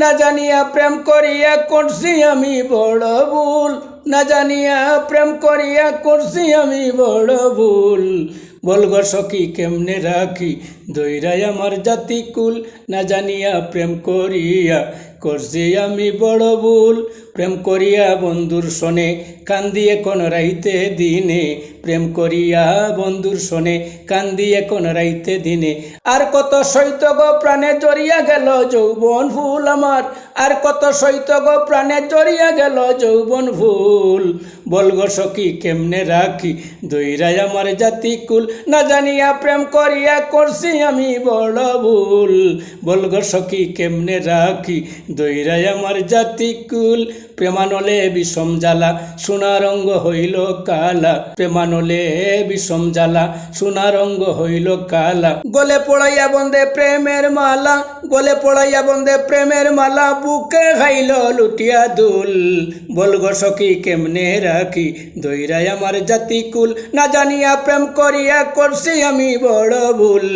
না জানিয়া প্রেম করিয়া করছি আমি বড় ভুল। না জানিয়া প্রেম করিয়া করছি আমি বড় ভুল। বলগ সখী, কেমনে রাখি? দৈরাই আমার জাতি কুল, না জানিয়া প্রেম করিয়া করছি আমি বড় ভুল। প্রেম করিয়া বন্ধুর শোনে কান্দিয়ে কোন রাইতে দিনে। প্রেম করিয়া বন্ধুর শোনে, কান্দি এখন রাইতে দিনে। আর কত সৈত গো প্রাণে জড়িয়া গেল যৌবন ফুল আমার। আর কত সৈত গো প্রাণে জড়িয়া গেল যৌবন ভুল। বলগ সখী, কেমনে রাখি? দৈরাই আমার জাতি কুল। না জানিয়া প্রেম করিয়া করছি আমি বড় ভুল। বলগ সখী, কেমনে রাখি? দৈরাই আমার জাতি কুল। প্রেমানলে বিষম জ্বালা সোনারঙ্গ হইল কালা। প্রেমানলে বিষম জ্বালা সোনারঙ্গ হইল কালা। গলে পড়াইয়া বন্দে প্রেমের মালা, গলে পড়াইয়া বন্দে প্রেমের মালা বুকে খাইল লুটিয়া দুল। বলগ সখী, কেমনে রাখি? দৈরাই আমার জাতি কুল। না জানিয়া প্রেম করিয়া করছি আমি বড় ভুল।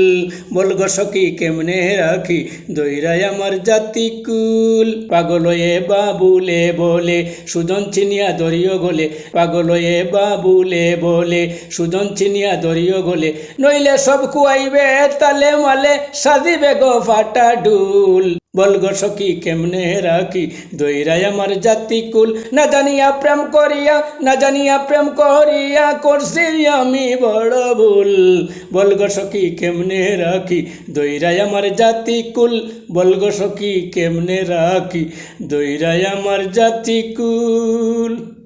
বলগ সখী, কেমনে রাখি? দৈরাই আমার জাতি কুল। পাগল এ বাবুলে বলে, সুজন চিনিয়া দরিয় গলে। পাগল এ বাবুলে বলে, সুজন চিনিয়া দরিয় গলে। নইলে সব কুয়াইবে তালে মালে, সাজিবে গো ফাটা ডুল। বলগ সখী, কেমনে রাখি? দৈরাই আমার জাতি কুল। না জানিয়া প্রেম করিয়া, না জানিয়া প্রেম করিয়া করছি আমি বড় ভুল। বলগ সখী, কেমনে রাখি? দৈরাই আমার জাতি কুল। বলগ সখী, কেমনে রাখি? দৈরাই আমার জাতি কুল।